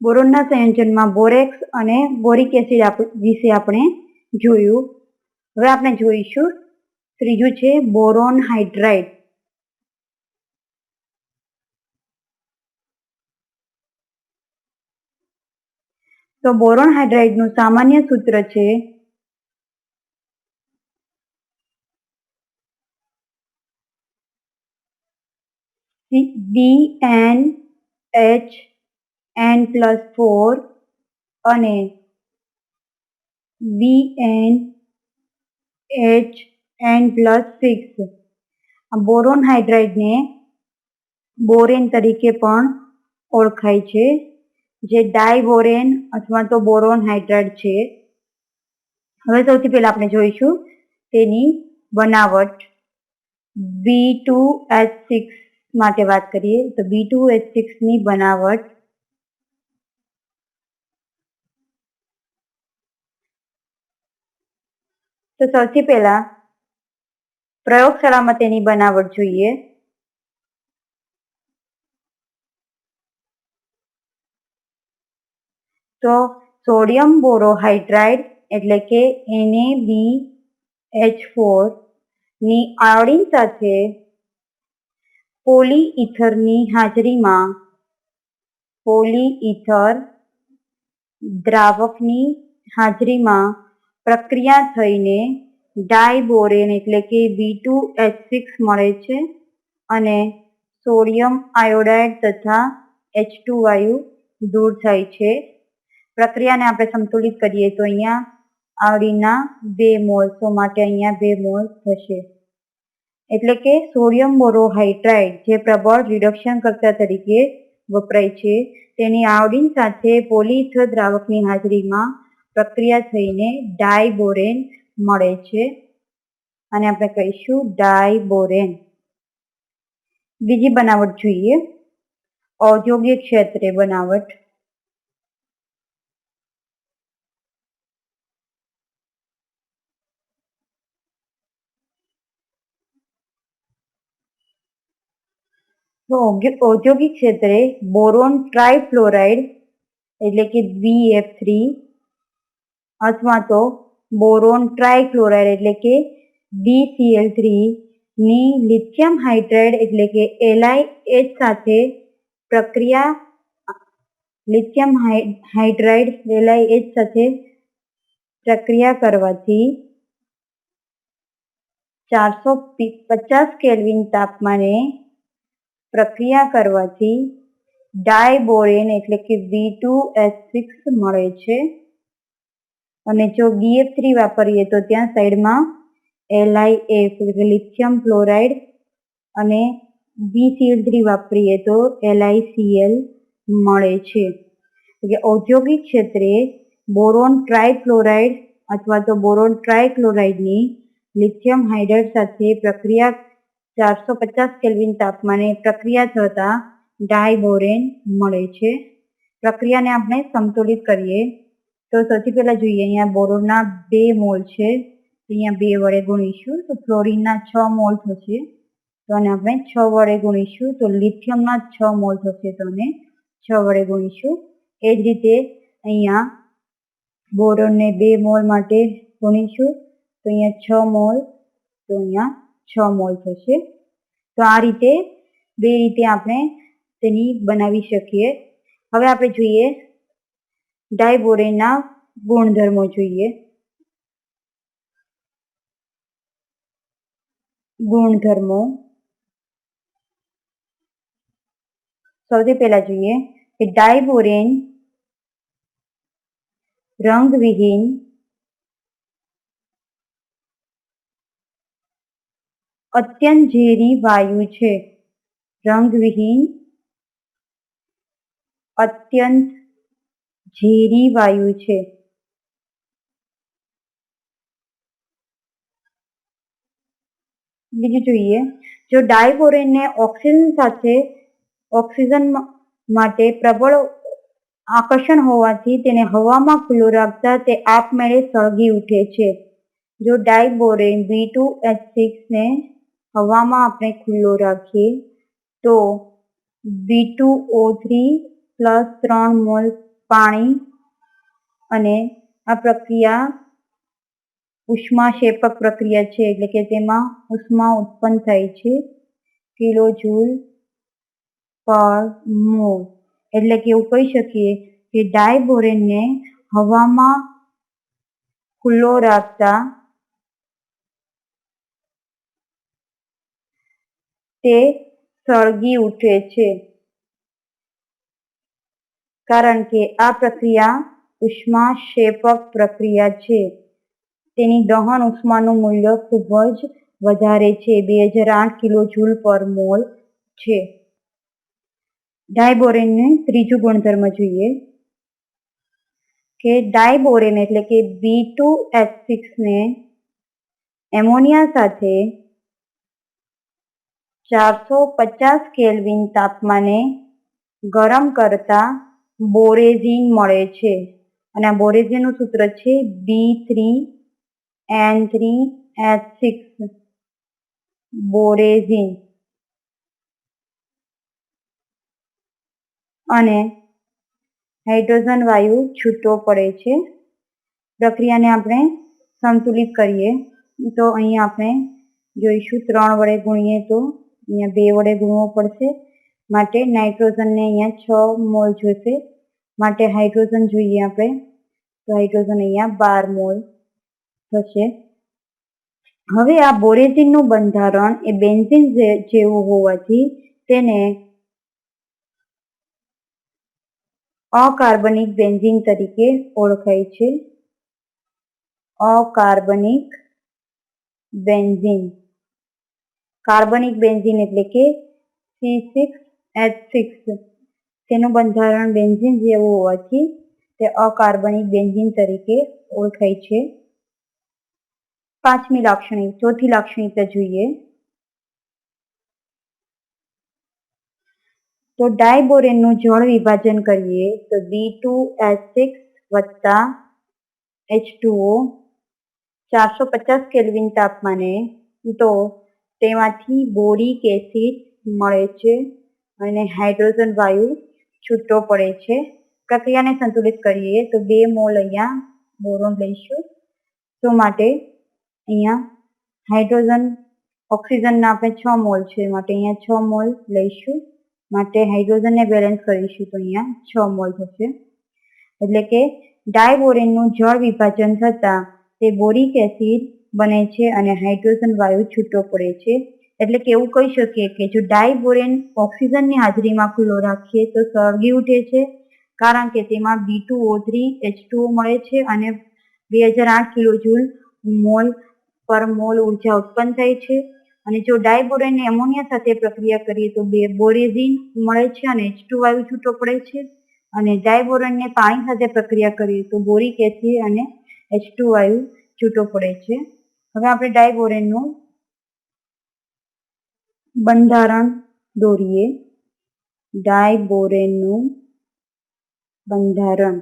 બોરોનના સંયોજનમાં બોરેક્સ અને boric acid વિશે આપણે જોયું. હવે આપણે જોઈશું. ત્રીજું છે બોરોન હાઇડ્રાઇડ. તો બોરોન હાઇડ્રાઇડનું સામાન્ય સૂત્ર છે B N H N plus four અને B N H N plus six boron હાઇડ્રાઇડને borane તરીકે પણ ઓળખાય છે. જે ડાયબોરેન અથવા તો બોરોન હાઇડ્રાઇડ છે. હવે સૌથી પહેલા આપણે જોઈશું તેની બનાવટ. બી ટુ એચ સિક્સ માટે વાત કરીએ તો બી ટુ એચ સિક્સની બનાવટ તો સૌથી પહેલા પ્રયોગશાળામાં તેની બનાવટ જોઈએ. તો સોડિયમ બોરોહાઇડ્રાઇડ એટલે કે એને બી એચ ફોરની આયોડિન સાથે પોલીઇથરની હાજરીમાં પોલીઇથર દ્રાવકની હાજરીમાં પ્રક્રિયા થઈને ડાયબોરેન એટલે કે બી ટુ એચ સિક્સ મળે છે અને સોડિયમ આયોડાઇડ તથા એચ ટુ વાયુ દૂર થાય છે. પ્રક્રિયાને આપણે સંતુલિત કરીએ તો અહીંયા આવડીના બે મોલ્સો માટે અહીંયા બે મોલ થશે. એટલે કે સોડિયમ બોરોહાઇડ્રાઇડ જે પ્રબળ રિડક્શન કરતા તરીકે વપરાય છે. તેની આવડીન સાથે પોલીથ દ્રાવકની હાજરીમાં પ્રક્રિયા થઈને ડાયબોરેન મળે છે. અને આપણે કહીશું ડાયબોરેન. બીજી બનાવટ જોઈએ. ઔદ્યોગિક ક્ષેત્રે બનાવટ. તો ઔદ્યોગિક ક્ષેત્રે બોરોન ટ્રાયફ્લોરાઇડ એટલે કે બીએફ થ્રી અથવા તો બોરોન ટ્રાયક્લોરાઇડ એટલે કે બીસીએલ થ્રી ની લિથિયમ હાઇડ્રાઇડ એટલે કે એલઆઈએચ સાથે પ્રક્રિયા, લિથિયમ હાઇડ્રાઇડ એલઆઈએચ સાથે પ્રક્રિયા કરવાથી ચારસો પચાસ કેલ્વિન તાપમાને પ્રક્રિયા કરવાથી ડાયબોરેન એટલે કે બી ટુ એચ સિક્સ મળે છે. અને જો બીએફ થ્રી વાપરીએ તો ત્યાં સાઈડમાં એલઆઈએફ એટલે લિથિયમ ક્લોરાઇડ અને બીસીએલ થ્રી વાપરીએ તો એલઆઈસીએલ મળે છે. એટલે ઔદ્યોગિક ક્ષેત્રે બોરોન ટ્રાયક્લોરાઇડ અથવા તો બોરોન ટ્રાયક્લોરાઇડની લિથિયમ હાઇડ્રેટ સાથે પ્રક્રિયા ચારસો પચાસ કેલ્વિન તાપમાને પ્રક્રિયા થતાં ડાયબોરેન મળે છે. પ્રક્રિયાને આપણે સંતુલિત કરીએ તો સૌથી પહેલા જોઈએ, અહીંયા બોરોનના બે મોલ છે. અહીંયા બે વડે ગુણીશું, તો ફ્લોરિનના છ મોલ થશે. તો આને આપણે છ વડે ગુણીશું, તો લિથિયમના છ મોલ થશે તો આને છ વડે ગુણીશું. એ જ રીતે અહીંયા બોરોનને બે મોલ માટે ગુણીશું, તો અહીંયા છ મોલ, તો અહીંયા છ મોલ થશે. તો આ રીતે બે રીતે આપણે તેની બનાવી શકીએ. હવે આપણે જોઈએ ડાયબોરેનના ગુણધર્મો જોઈએ. ગુણધર્મો. સૌથી પહેલા જોઈએ કે ડાયબોરેન રંગવિહીન અત્યંત ઝેરી વાયુ છે. રંગવિહીન અત્યંત ઝેરી વાયુ છે. બીજું જોઈએ, જો ડાયબોરેનને ઓક્સિજન સાથે, ઓક્સિજન માટે પ્રબળ આકર્ષણ હોવાથી તેને હવામાં ખુલ્લું રાખતા તે આપમેળે સળગી ઉઠે છે. જો ડાયબોરેન બી ટુ એચ સિક્સને હવામાં આપણે ખુલ્લો રાખીએ, તો B two O three plus ત્રણ મોલ પાણી અને આ પ્રક્રિયા ઉષ્માક્ષેપક પ્રક્રિયા છે, એટલે કે તેમાં ઉષ્મા ઉત્પન્ન થાય છે. કિલો જૂલ પર મોલ. એટલે કે એવું કહી શકીએ કે ડાયબોરેનને હવામાં ખુલ્લો રાખતા તે સળગી ઉઠે છે. કારણ કે આ પ્રક્રિયા ઉષ્માક્ષેપક પ્રક્રિયા છે. તેની દહન ઉષ્માનું મૂલ્ય ખૂબ જ વધારે છે. બે હજાર આઠ કિલો જૂલ પર મોલ છે. ડાયબોરેનને ત્રીજું ગુણધર્મ જોઈએ. કે ડાયબોરેન એટલે કે બી ટુ એચ સિક્સને એમોનિયા સાથે ચારસો પચાસ કેલ્વિન તાપમાને ગરમ કરતા બોરેઝીન મળે છે. અને આ બોરેઝીનનું સૂત્ર છે B three N three H six borazine. અને હાઇડ્રોજન વાયુ છૂટો પડે છે. પ્રક્રિયાને આપણે સંતુલિત કરીએ. તો અહીં આપણે જોઈશું ત્રણ વડે ગુણીએ તો અહીંયા બે વડે ગુણવો પડશે. માટે નાઇટ્રોજનને અહીંયા છ મોલ જોઈશે. માટે હાઇડ્રોજન જોઈએ આપણે. તો હાઇડ્રોજન અહીંયા બાર મોલ થશે. હવે આ બોરેઝિનનું બંધારણ એ બેન્ઝિન જેવું હોવાથી તેને અકાર્બનિક બેન્ઝીન તરીકે ઓળખાય છે. અકાર્બનિક બેન્ઝીન. કાર્બનિક બેન્ઝીન એટલે કે સી સિક્સ એચ તેનું બંધારણ બેન્ઝિન જેવું હોવાથી તે અકાર્બનિક બેન્ઝિન તરીકે ઓળખાય છે. પાંચમી લાક્ષણિક, ચોથી લાક્ષણિકતા જોઈએ. તો ડાયબોરેનનું જળ વિભાજન કરીએ તો બી ટુ એચ સિક્સ વત્તા એચ ટુઓ ચારસો પચાસ કેલ્વિન તાપમાને તો તેમાંથી બોરિક એસિડ મળે છે. અને હાઇડ્રોજન વાયુ છૂટો પડે છે. પ્રક્રિયાને સંતુલિત કરીએ તો બે મોલ અહીંયા બોરોન લઈશું. તો માટે અહીંયા હાઇડ્રોજન, ઓક્સિજનના આપણે છ મોલ છે. માટે અહીંયા છ મોલ લઈશું. માટે હાઇડ્રોજનને બેલેન્સ કરીશું તો અહીંયા છ મોલ થશે. એટલે કે ડાયબોરેનનું જળ વિભાજન થતાં તે બોરિક એસિડ બને છે અને હાઇડ્રોજન વાયુ છૂટો પડે છે. એટલે કે એવું કહી શકીએ કે જો ડાયબોરેન ઓક્સિજનની હાજરીમાં ખુલ્લો રાખીએ તો સળગી ઉઠે છે, કારણ કે તેમાં B two O three H two મળે છે અને બે હજાર આઠ kilo joule mole per mole ઊર્જા ઉત્પન્ન થાય છે. અને જો ડાયબોરેનને એમોનિયા સાથે પ્રક્રિયા કરીએ તો બે બોરેઝિન મળે છે અને એચ ટુ વાયુ છૂટો પડે છે. અને ડાયબોરેનને પાણી સાથે પ્રક્રિયા કરીએ તો બોરિક એસિડ અને એચ ટુ વાયુ છૂટો પડે છે. હવે આપણે ડાયબોરેનનું બંધારણ દોરીએ ડાયબોરેનનું બંધારણ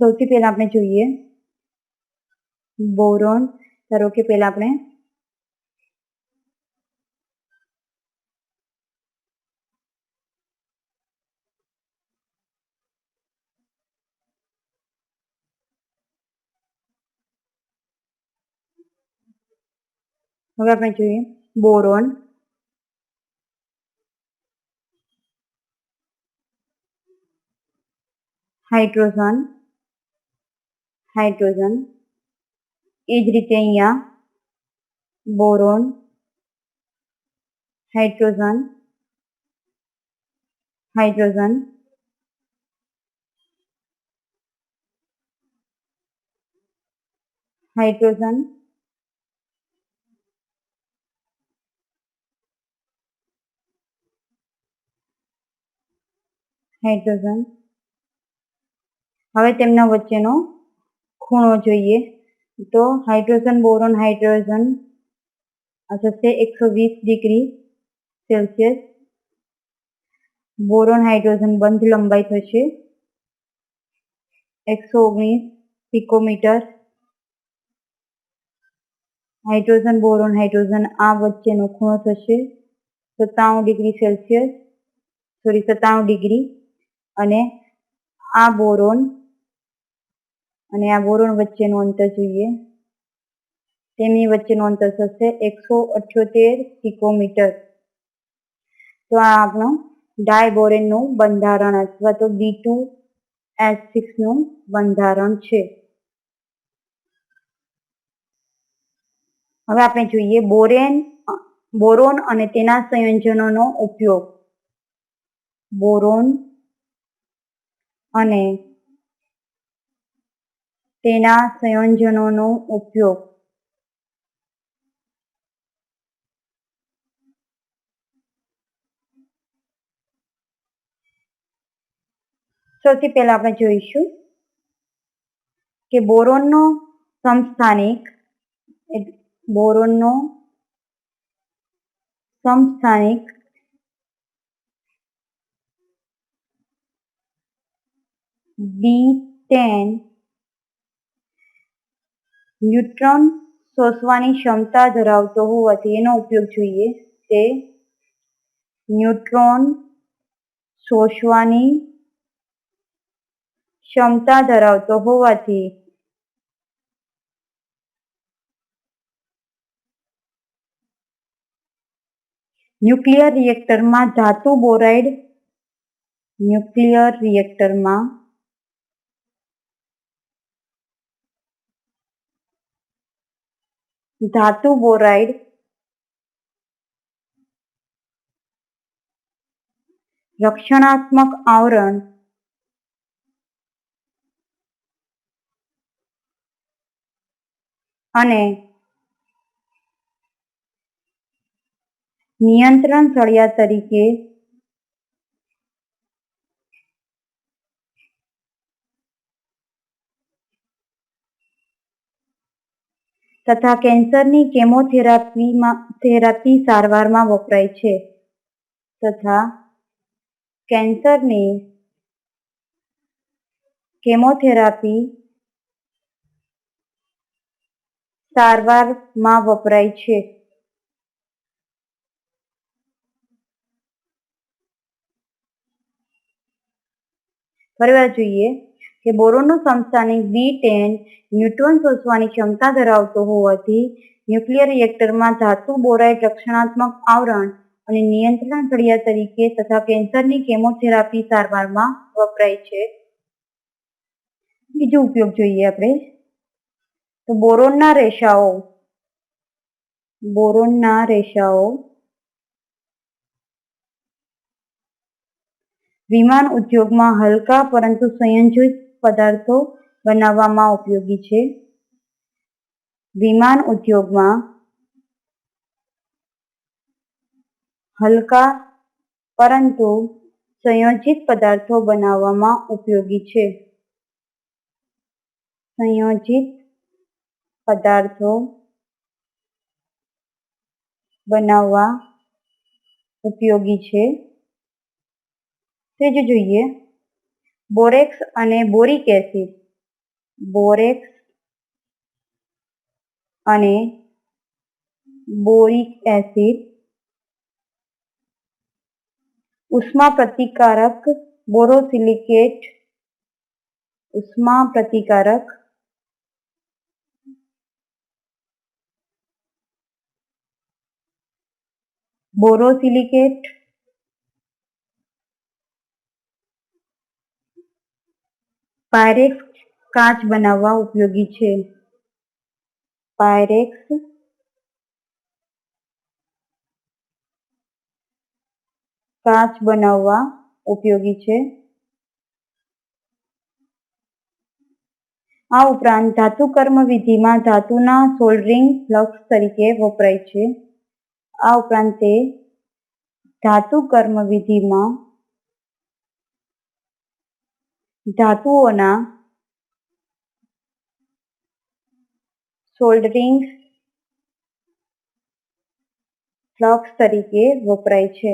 સૌથી પહેલા આપણે જોઈએ બોરોન ધારો કે પહેલા આપણે હવે આપણે જોઈએ બોરોન હાઇડ્રોજન હાઇડ્રોજન એ જ રીતે અહીંયા boron hydrogen hydrogen hydrogen hydrogen. હવે તેમના વચ્ચેનો ખૂણો જોઈએ. તો હાઇડ્રોજન, બોરોન હાઇડ્રોજન થશે એકસો વીસ ડિગ્રી સેલ્સિયસ. બોરોન હાઇડ્રોજન બંધ લંબાઈ થશે એકસો ઓગણીસ પિકોમીટર. હાઇડ્રોજન, બોરોન હાઇડ્રોજન આ વચ્ચેનો ખૂણો થશે સત્તાણું ડિગ્રી સેલ્સિયસ. સોરી, સત્તાણું ડિગ્રી અને આ બોરોન અને આ બોરોન વચ્ચેનું અંતર જોઈએ. તેમની વચ્ચેનું અંતર થશે એકસો અઠ્યોતેર પિકોમીટર તો આ આપણો ડાયબોરેનનું બંધારણ અથવા તો બી ટુ એસ સિક્સનું બંધારણ છે. હવે આપણે જોઈએ બોરેન, બોરોન અને તેના સંયોજનોનો ઉપયોગ. બોરોન અને તેના સંયોજનોનો ઉપયોગ સૌથી પહેલા આપણે જોઈશું કે બોરોનનો સમસ્થાનિક બોરોનનો સમસ્થાનિક બી ટેન ન્યુટ્રોન શોષવાની ક્ષમતા ધરાવતો હોવાથી એનો ઉપયોગ જોઈએ તે ન્યુટ્રોન શોષવાની ક્ષમતા ધરાવતો હોવાથી ન્યુક્લિયર રિએક્ટરમાં ધાતુ બોરાઇડ ન્યુક્લિયર રિએક્ટરમાં ધાતુ બોરાઇડ રક્ષણાત્મક આવરણ અને નિયંત્રણ સળિયા તરીકે તથા કેન્સરની કેમોથેરાપીમાં થેરાપી સારવારમાં વપરાય છે. તથા કેન્સરની કેમોથેરાપી સારવારમાં વપરાય છે. ફરવા જોઈએ. કે બોરોનનો સમસ્થાનિક બી ટેન ન્યુટ્રોન શોષવાની ક્ષમતા ધરાવતો હોવાથી ન્યુક્લિયર રિએક્ટરમાં ધાતુ બોરાઇડ રક્ષણાત્મક આવરણ અને નિયંત્રણ સળિયા તરીકે તથા કેન્સરની કેમોથેરાપી સારવારમાં વપરાય છે. બીજો ઉપયોગ જોઈએ આપણે. તો બોરોનના રેશાઓ બોરોનના રેશાઓ વિમાન ઉદ્યોગમાં હલકા પરંતુ સંયોજિત પદાર્થો બનાવવામાં ઉપયોગી છે. વિમાન ઉદ્યોગમાં હલકા પરંતુ સંયોજિત પદાર્થો બનાવવામાં ઉપયોગી છે. સંયોજિત પદાર્થો બનાવવા ઉપયોગી છે. ત્રીજું જોઈએ બોરેક્સ અને બોરિક એસિડ. બોરેક્સ અને બોરિક એસિડ ઉષ્મા પ્રતિકારક બોરોસિલિકેટ ઉષ્મા પ્રતિકારક બોરોસિલિકેટ પાયરેક્સ કાચ બનાવવા ઉપયોગી છે. પાયરેક્સ કાચ બનાવવા ઉપયોગી છે. આ ઉપરાંત ધાતુ કર્મ વિધિમાં ધાતુના સોલ્ડરિંગ ફ્લક્સ તરીકે વપરાય છે. આ ઉપરાંત તે ધાતુ કર્મ વિધિમાં ધાતુઓના સોલ્ડરિંગ ફ્લક્સ તરીકે વપરાય છે.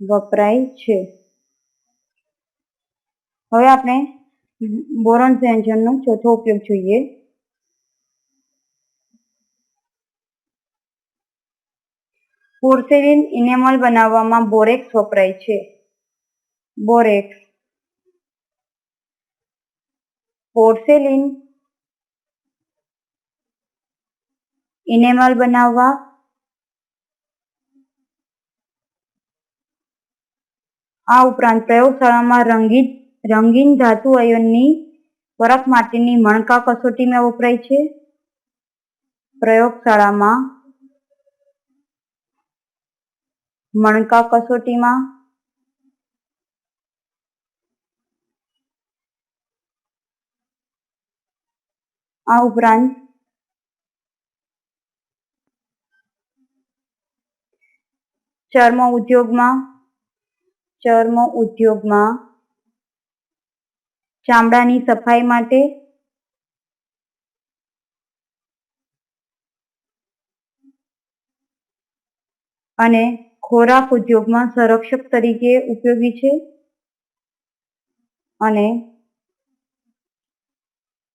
વપરાય છે. હવે આપણે બોરોન સંયોજનનો ચોથો ઉપયોગ જોઈએ. પોર્સેલિન ઇનેમલ બનાવવામાં બોરેક્સ વપરાય છે. બોરેક્સ. પોર્સેલિન ઇનેમલ બનાવવા આ ઉપરાંત પ્રયોગશાળામાં રંગીન રંગીન ધાતુ આયનની પરખ માટેની મણકા કસોટીમાં વપરાય છે. પ્રયોગશાળામાં મણકા કસોટીમાં? આ ઉપરાંત? ચર્મ ઉદ્યોગમાં? ચર્મ ઉદ્યોગમાં? ચામડાની સફાઈ માટે? અને ખોરાક ઉદ્યોગમાં સંરક્ષક તરીકે ઉપયોગી છે અને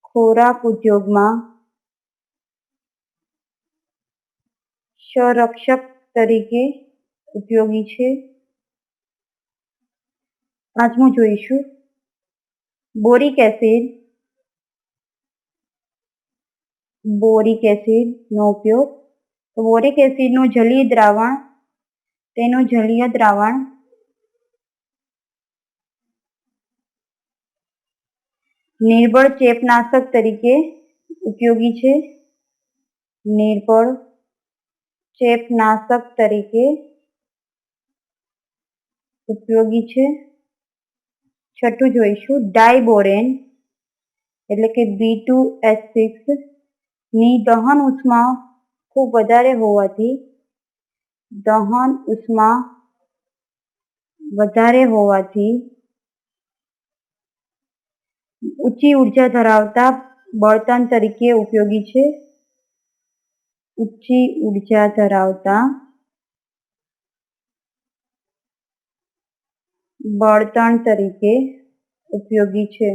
ખોરાક ઉદ્યોગમાં સંરક્ષક તરીકે ઉપયોગી છે. પાંચમું જોઈશું. બોરિક એસિડ, બોરિક એસિડનો ઉપયોગ. તો બોરિક એસિડનું જલીય દ્રાવણ તેનું જલીય દ્રાવણ નિર્બળ ચેપનાશક તરીકે ઉપયોગી છે. નિર્બળ ચેપનાશક તરીકે ઉપયોગી છે. છઠ્ઠું જોઈશું. ડાયબોરેન એટલે કે બી ટુ એચ સિક્સની દહન ઉષ્મા ખૂબ વધારે હોવાથી દહન ઉષ્મા વધારે હોવાથી ઊંચી ઊર્જા ધરાવતા બળતણ તરીકે ઉપયોગી છે. ઊંચી ઊર્જા ધરાવતા બળતણ તરીકે ઉપયોગી છે.